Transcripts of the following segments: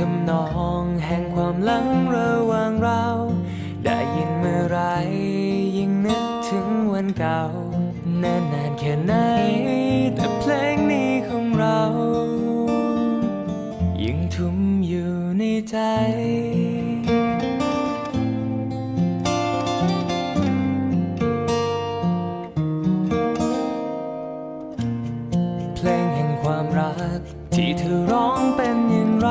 ทำนองแห่งความหลังระหว่างเรา ได้ยินเมื่อไรยิ่งนึกถึงวันเก่านานนานแค่ไหน แต่เพลงนี้ของเรายังทุ่มอยู่ในใจเพลงแห่งความรัก ที่เธอร้องเป็นอย่างไร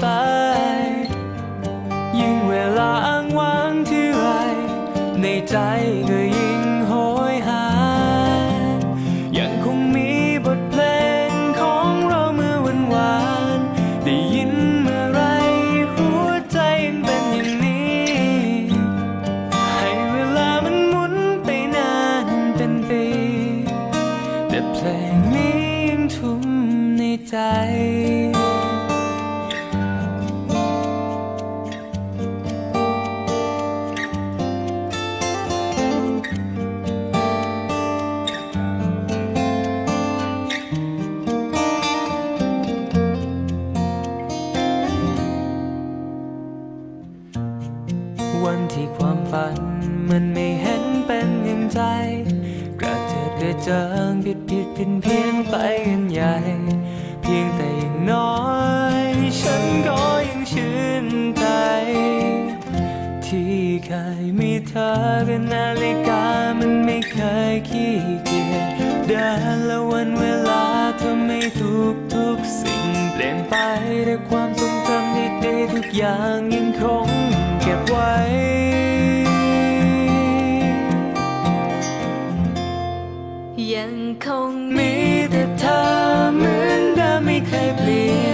ไป ยิ่งเวลาอ้างว้างที่ไรในใจก็ยิ่ง วันที่ความฝัน มันไม่เห็นเป็นอย่างใจ กระเจิดกระเจิงผิดผิดเพี้ยนเพี้ยนไปกันใหญ่ เพียงแต่อย่างน้อย ฉันก็ยังชื่นใจ ที่เคยมีเธอกับนาฬิกามันไม่เคยขี้เกียจเดินและวันเวลาเธอไม่ทุกทุกสิ่งเปลี่ยนไปแต่ความทรงจำดีๆทุกอย่างยังคง เก็บไว้ ยังคงมีแต่เธอเหมือนเดิมไม่เคยเปลี่ยน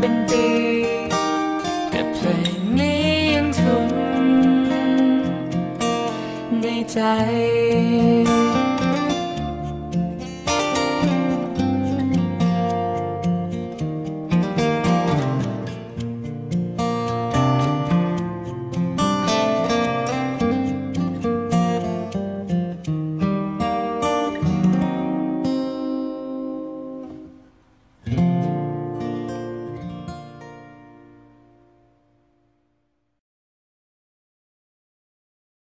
เป็นปี แต่เพลงนี้ยังทุ่มในใจ